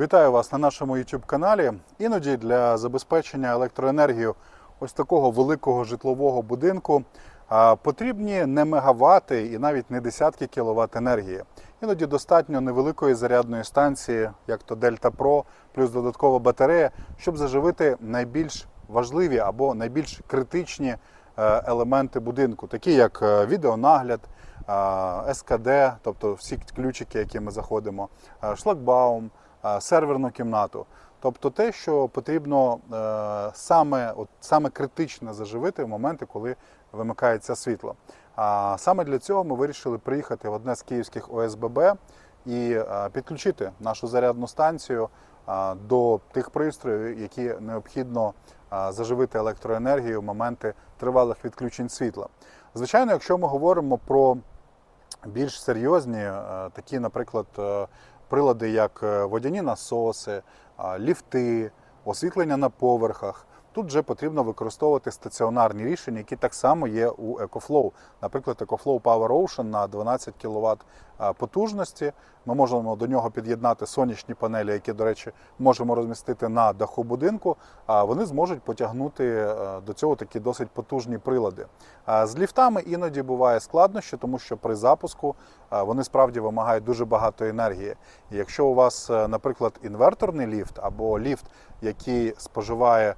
Вітаю вас на нашому YouTube каналі. Іноді для забезпечення електроенергією ось такого великого житлового будинку потрібні не мегавати і навіть не десятки кіловат енергії. Іноді достатньо невеликої зарядної станції, як то Delta Pro, плюс додаткова батарея, щоб заживити найбільш важливі або найбільш критичні е, елементи будинку, такі як е, відеонагляд, СКД, тобто всі ключики, які ми заходимо, шлагбаум, серверну кімнату. Тобто те, що потрібно е, саме, от, саме критично заживити в моменти, коли вимикається світло. А саме для цього ми вирішили приїхати в одне з київських ОСББ і е, підключити нашу зарядну станцію е, до тих пристроїв, які необхідно е, заживити електроенергію в моменти тривалих відключень світла. Звичайно, якщо ми говоримо про більш серйозні, е, такі, наприклад, е, прилади, як е, водяні насоси, ліфти, освітлення на поверхах. Тут вже потрібно використовувати стаціонарні рішення, які так само є у EcoFlow. Наприклад, EcoFlow Power Ocean на 12 кВт потужності. Ми можемо до нього під'єднати сонячні панелі, які, до речі, можемо розмістити на даху будинку. А вони зможуть потягнути е, до цього такі досить потужні прилади. З ліфтами іноді буває складнощі, тому що при запуску вони справді вимагають дуже багато енергії. І якщо у вас, е, наприклад, інверторний ліфт або ліфт, який споживає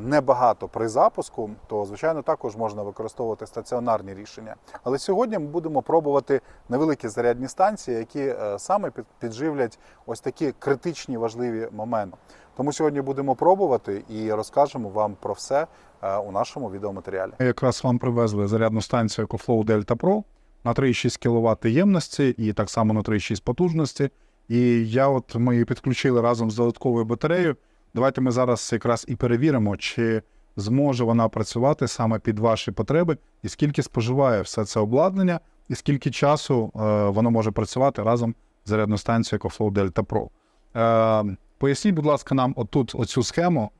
небагато при запуску, то звичайно також можна використовувати стаціонарні рішення. Але сьогодні ми будемо пробувати невеликі зарядні станції, які е, саме під- підживлять ось такі критичні важливі моменти. Тому сьогодні будемо пробувати і розкажемо вам про все е, у нашому відеоматеріалі. Ми якраз вам привезли зарядну станцію EcoFlow Delta Pro на 3,6 кВт ємності і так само на 3,6 потужності. І я от ми її підключили разом з додатковою батареєю. Давайте ми зараз якраз і перевіримо, чи зможе вона працювати саме під ваші потреби, і скільки споживає все це обладнання, і скільки часу е, воно може працювати разом з зарядною станцією EcoFlow Delta Pro. Е, поясніть, будь ласка, нам отут оцю схему.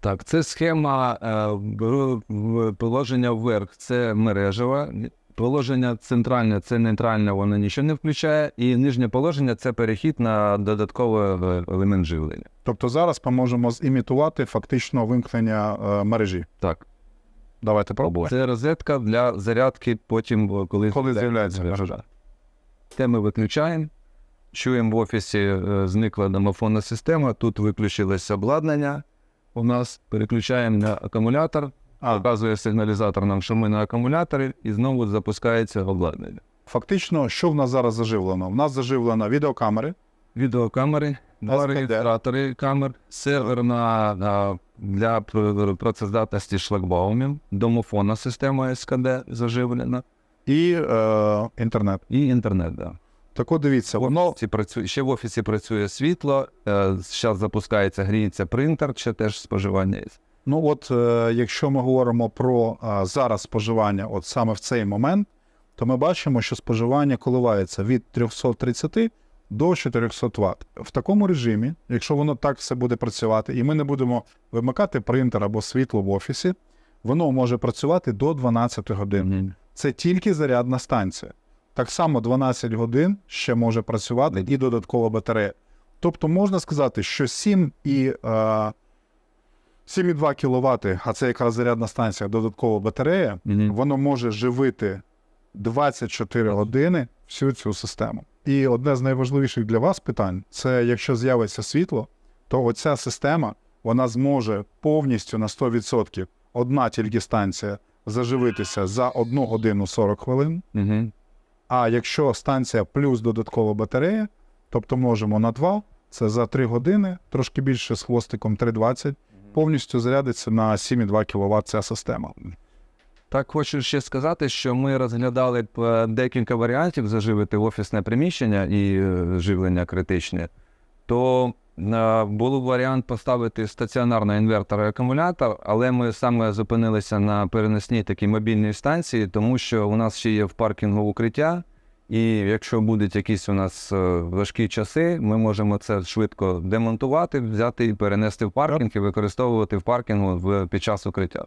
Так, це схема е, положення вверх це мережева, положення центральне це нейтральне, воно нічого не включає, і нижнє положення це перехід на додатковий е, елемент живлення. Тобто зараз ми можемо зімітувати фактично вимкнення е, мережі. Так, Давайте пробуємо. це розетка для зарядки потім, е, коли, Коли з'являється мережа. Те ми виключаємо. Чуємо в офісі зникла домофонна система, тут виключилось обладнання. У нас переключаємо на акумулятор, А, показує сигналізатор нам, що ми на акумуляторі, і знову запускається обладнання. фактично, що в нас зараз заживлено? В нас заживлено відеокамери, Відеокамери, два реєстратори камер, серверна а, для працездатності шлагбаумів, домофонна система СКД заживлена і е, інтернет. і інтернет. Да. Так от дивіться, В воно працює, ще в офісі працює світло, зараз запускається, гріється принтер, ще теж споживання є. Ну от е, якщо ми говоримо про е, зараз споживання, от саме в цей момент, то ми бачимо, що споживання коливається від 330 до 400 Вт. В такому режимі, якщо воно так все буде працювати, і ми не будемо вимикати принтер або світло в офісі, воно може працювати до 12 годин. Це тільки зарядна станція. Так само 12 годин ще може працювати і додаткова батарея. Тобто можна сказати, що 7 і, е, 7,2 кВт, а це якраз зарядна станція, додаткова батарея, Мгм. воно може живити 24 години всю цю систему. І одне з найважливіших для вас питань це якщо з'явиться світло, то оця система вона зможе повністю на 100% одна тільки станція заживитися за 1 годину 40 хвилин. Угу. А якщо станція плюс додаткова батарея, тобто можемо на 2, це за 3 години, трошки більше з хвостиком 3,20, повністю зарядиться на 7,2 кВт ця система. Так хочу ще сказати, що ми розглядали е, декілька варіантів заживити офісне приміщення і е, живлення критичне. То е, був варіант поставити стаціонарний інвертор і акумулятор, але ми саме зупинилися на переносній такій мобільній станції, тому що у нас ще є в паркінгу укриття. І якщо будуть якісь у нас е, важкі часи, ми можемо це швидко демонтувати, взяти і перенести в паркінг і використовувати в паркінгу під час укриття.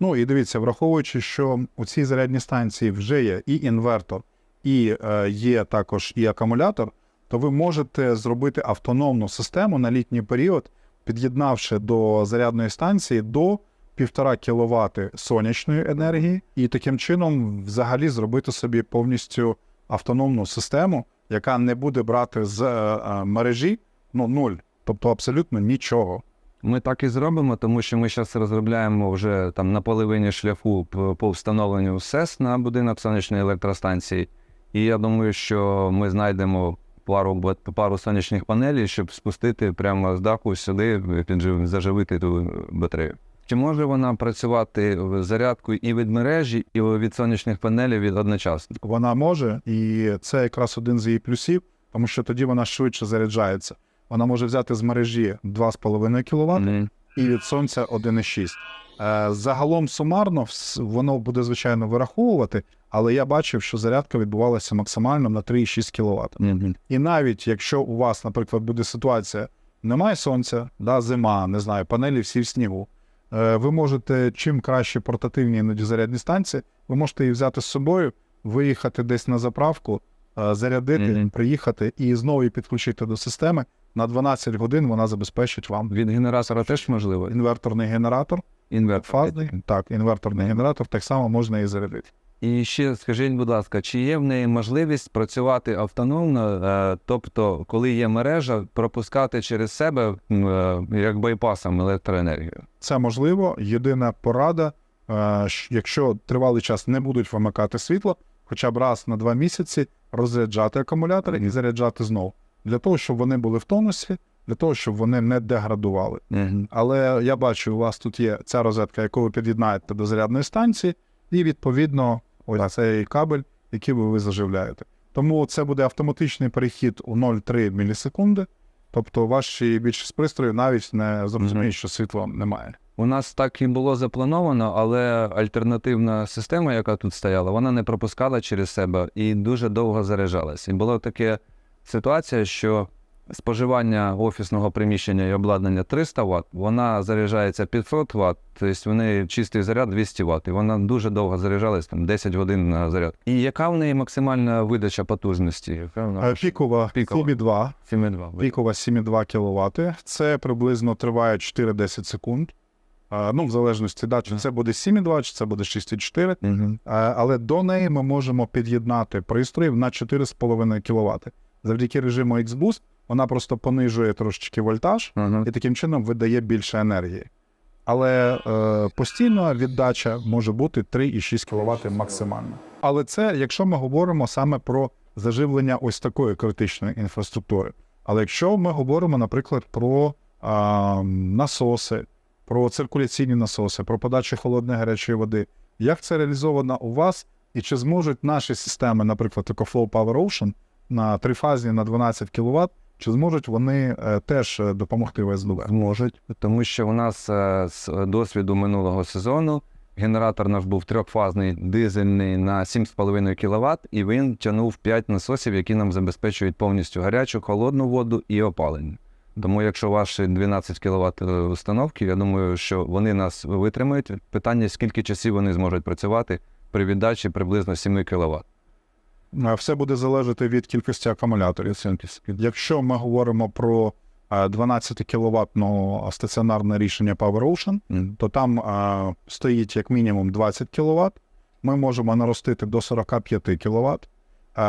Ну і дивіться, враховуючи, що у цій зарядній станції вже є і інвертор, і е, є також і акумулятор, то ви можете зробити автономну систему на літній період, під'єднавши до зарядної станції до 1,5 кВт сонячної енергії, і таким чином взагалі зробити собі повністю автономну систему, яка не буде брати з е, е, мережі ну, нуль, тобто абсолютно нічого. Ми так і зробимо, тому що ми зараз розробляємо вже там на половині шляху по встановленню СЕС на будинок сонячної електростанції. І я думаю, що ми знайдемо пару, пару сонячних панелей, щоб спустити прямо з даху сюди, піджив- заживити ту батарею. Чи може вона працювати в зарядку і від мережі, і від сонячних панелей від одночасно? Вона може, і це якраз один з її плюсів, тому що тоді вона швидше заряджається. Вона може взяти з мережі 2,5 кВт Мгм. і від сонця 1,6. Е, Загалом сумарно воно буде звичайно вираховувати, але я бачив, що зарядка відбувалася максимально на 3,6 кВт. Мгм. І навіть якщо у вас, наприклад, буде ситуація, немає сонця, да, зима, не знаю, панелі всі в снігу. Е, Ви можете чим краще портативні іноді зарядні станції, ви можете її взяти з собою, виїхати десь на заправку, е, зарядити, Мгм. приїхати і знову її підключити до системи. На 12 годин вона забезпечить вам Від генератора теж можливо? інверторний генератор, Інвертор. фазний. Так, інверторний генератор так само можна і зарядити. І ще скажіть, будь ласка, чи є в неї можливість працювати автономно, е, тобто, коли є мережа, пропускати через себе як байпасом електроенергію? Це можливо. Єдина порада, е, якщо тривалий час не будуть вимикати світло, хоча б раз на два місяці розряджати акумулятори і заряджати знову. Для того, щоб вони були в тонусі, для того, щоб вони не деградували. Але я бачу, у вас тут є ця розетка, яку ви під'єднаєте до зарядної станції, і відповідно ось цей кабель, який ви, ви заживляєте. Тому це буде автоматичний перехід у 0,3 мілісекунди. Тобто ваші більшість пристрою навіть не зрозуміють, що світла немає. У нас так і було заплановано, але альтернативна система, яка тут стояла, вона не пропускала через себе і дуже довго заряджалася. І була така ситуація, що споживання офісного приміщення і обладнання 300 Вт, вона заряджається 500 Вт, тобто в неї чистий заряд 200 Вт, і вона дуже довго заряджалась, там 10 годин на заряд. І яка в неї максимальна видача потужності? Е, Пікова Пікова. 7,2, 7,2. пікова 7,2 кВт. Це приблизно триває 4-10 секунд. Е, Ну, в залежності, да, чи це буде 7,2, чи це буде 6,4. Мгм. Е, Але до неї ми можемо під'єднати пристрій на 4,5 кВт. Завдяки режиму X-Boost вона просто понижує трошечки вольтаж Ага. і таким чином видає більше енергії. Але е, постійна віддача може бути 3,6 кВт максимально. Але це якщо ми говоримо саме про заживлення ось такої критичної інфраструктури. Але якщо ми говоримо, наприклад, про а, насоси, про циркуляційні насоси, про подачу холодної гарячої води, як це реалізовано у вас, і чи зможуть наші системи, наприклад, EcoFlow Power Ocean на трифазі на 12 кВт, чи зможуть вони е, теж е, допомогти в СББ? Зможуть, тому що у нас е, з досвіду минулого сезону генератор наш був трьохфазний дизельний на 7,5 кВт, і він тягнув 5 насосів, які нам забезпечують повністю гарячу, холодну воду і опалення. Тому, якщо ваші 12 кВт установки, я думаю, що вони нас витримають. Питання, скільки часів вони зможуть працювати при віддачі приблизно 7 кВт. Все буде залежати від кількості акумуляторів. Якщо ми говоримо про е, 12 кВт стаціонарне рішення Power Ocean, то там стоїть як мінімум 20 кВт. Ми можемо наростити до 45 кВт.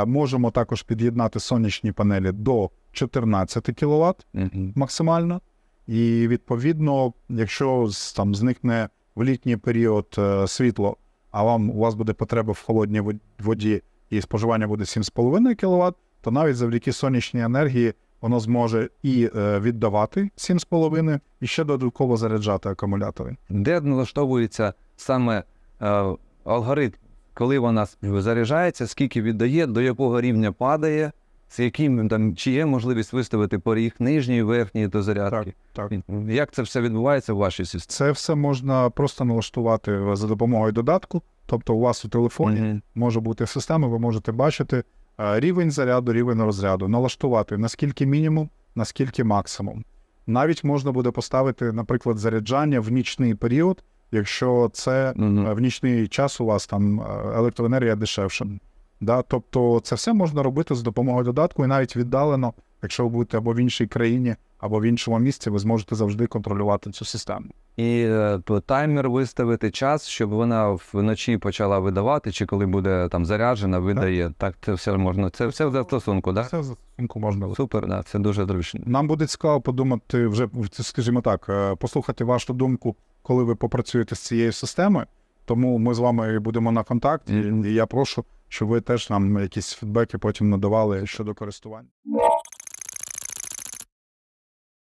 Можемо також під'єднати сонячні панелі до 14 кВт максимально. І відповідно, якщо там зникне в літній період е, світло, а вам у вас буде потреба в холодній воді і споживання буде 7,5 кВт, то навіть завдяки сонячній енергії воно зможе і е, віддавати 7,5 і ще додатково заряджати акумулятори. де налаштовується саме е, алгоритм, коли вона заряджається, скільки віддає, до якого рівня падає, з яким там чи є можливість виставити поріг нижній, верхній до зарядки. так. Як це все відбувається в вашій системі? Це все можна просто налаштувати за допомогою додатку. Тобто, у вас у телефоні Мгм. може бути система, ви можете бачити е, рівень заряду, рівень розряду, налаштувати наскільки мінімум, наскільки максимум. Навіть можна буде поставити, наприклад, заряджання в нічний період, якщо це е, в нічний час у вас там е, електроенергія дешевша. Да? Тобто це все можна робити з допомогою додатку і навіть віддалено, якщо ви будете або в іншій країні, або в іншому місці, ви зможете завжди контролювати цю систему. І е, то таймер виставити час, щоб вона вночі почала видавати, чи коли буде там заряджена, видає. Так, це все можна. Це все в застосунку, так? Це в застосунку можна Супер, да, це дуже зручно. Нам буде цікаво подумати вже, скажімо так, е, послухати вашу думку, коли ви попрацюєте з цією системою. Тому ми з вами будемо на контакті, і я прошу, щоб ви теж нам якісь фідбеки потім надавали щодо користування.